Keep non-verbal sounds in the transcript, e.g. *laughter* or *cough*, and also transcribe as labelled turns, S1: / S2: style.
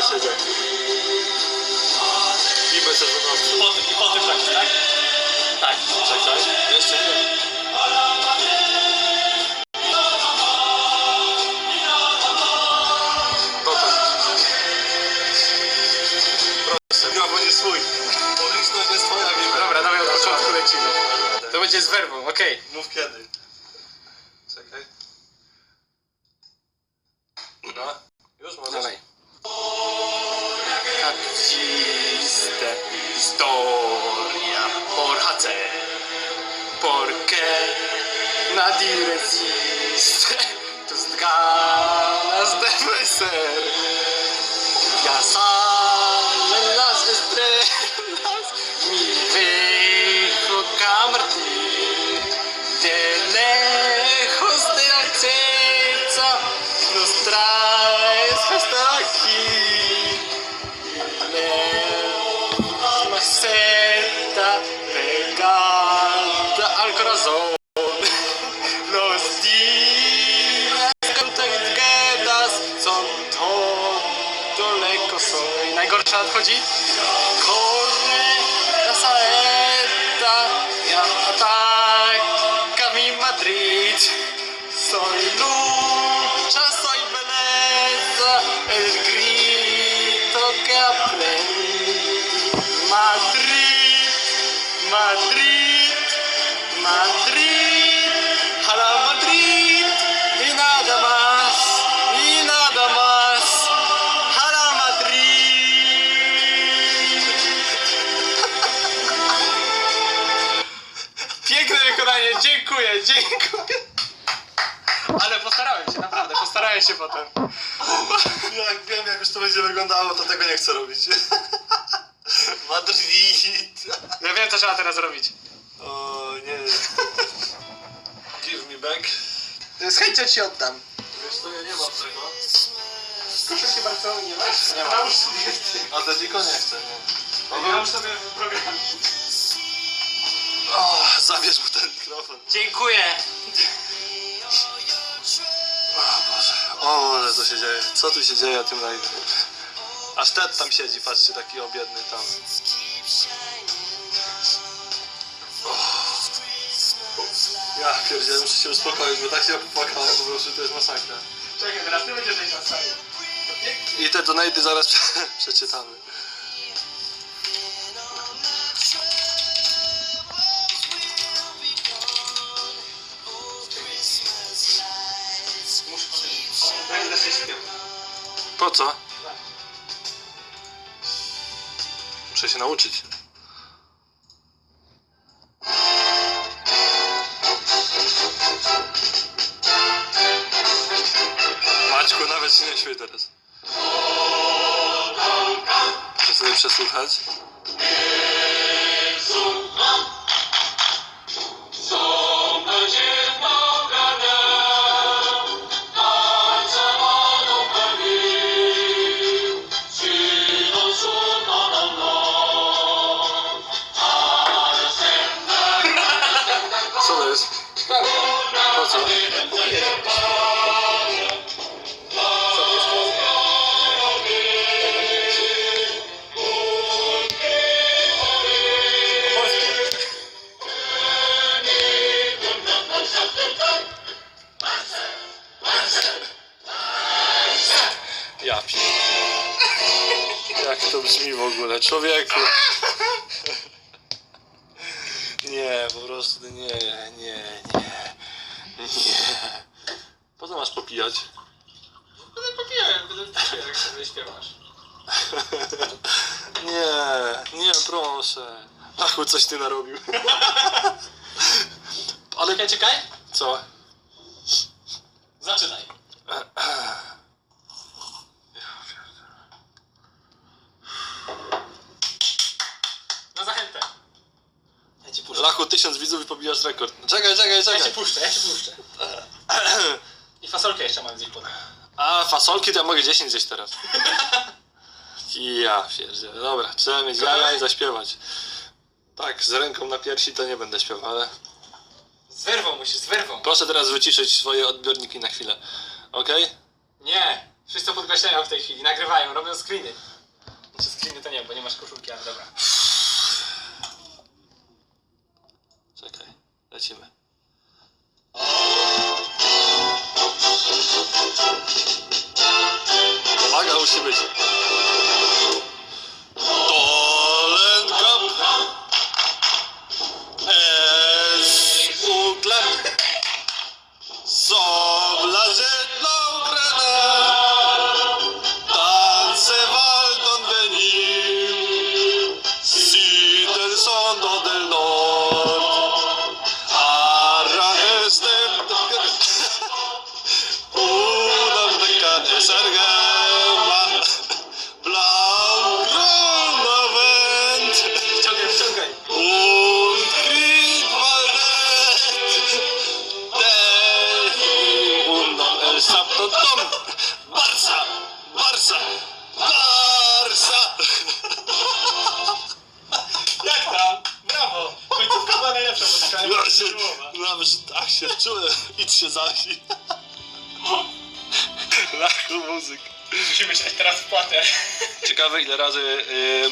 S1: niech siedzę. I bez czerwoności.
S2: Po tym, po tym taki, tak? Tak.
S1: Czekaj, jeszcze nie. No, twoja wina.
S2: Dobra, dawaj od początku lecimy. To będzie z werwą, okej.
S1: Mów kiedy. Czekaj. Dobra. Już możesz.
S2: Dawaj. Existe historia por hacer, porque nadie resiste tus ganas de vencer. Ya soul. no steam contact get us some tone. Daleko są. I najgorsza nadchodzi. Korny, Nasaeta, ja ataka mi Madrid. Soy lucha, soy belleza, el grito que aprendí. Madrid, Madrid, Madrid. Dziękuję. *laughs* Ale postarałem się, naprawdę, postarałem się potem.
S1: Jak wiem, jak już to będzie wyglądało, to tego nie chcę robić. *laughs* Madrid.
S2: Ja wiem, co trzeba teraz robić.
S1: O nie. Give me back.
S2: Z chęcią ci oddam.
S1: Wiesz co, ja nie mam tego.
S2: Proszę się bardzo, nie masz?
S1: Nie mam. Atletico nie chcę, nie.
S2: Ja już sobie program.
S1: O, zabierz mu ten mikrofon.
S2: Dziękuję.
S1: O Boże. O Boże, co się dzieje? Co tu się dzieje na tym live? Aż Ted tam siedzi, patrzcie, taki obiedny tam. Ja pierdzielę, muszę się uspokoić, bo tak się popłakałem, po prostu to jest masakra.
S2: Czekaj, teraz ty będziesz tej na sali.
S1: I te donaty zaraz *laughs* przeczytamy. Po co? Muszę się nauczyć. Maćku, nawet się nie śmiej teraz. Muszę sobie przesłuchać. Co? Ja. Jak to brzmi w ogóle? Człowieku. Nie, po prostu nie, nie, nie, nie. Po co masz popijać?
S2: Będę popijał, będę popijał, jak sobie śpiewasz. *laughs*
S1: Nie, nie, proszę. Achu, coś ty narobił. *laughs* Ale
S2: Czekaj, czekaj.
S1: co?
S2: Zaczynaj. Na
S1: tysiąc widzów i pobijasz rekord. No czekaj, czekaj,
S2: czekaj. Ja
S1: się
S2: puszczę, ja się puszczę. *clears throat* I fasolkę jeszcze mam gdzieś pod.
S1: A, fasolki to ja mogę 10 gdzieś teraz. I *laughs* ja pierdzielę. Dobra, trzeba mieć jaja i zaśpiewać. Tak, z ręką na piersi to nie będę śpiewał, ale...
S2: Z werwą musisz, z werwą.
S1: Proszę teraz wyciszyć swoje odbiorniki na chwilę. Okej?
S2: Nie,
S1: wszyscy podgłaśniają w tej chwili, nagrywają, robią screeny. Znaczy screeny to nie, bo nie masz koszulki, ale dobra. 亲吻我还有用
S2: 西
S1: 北
S2: się, nawet tak się wczułem. Idź się zamknij. Laku muzyk.
S1: Musimy być teraz płater.
S2: Ciekawe ile razy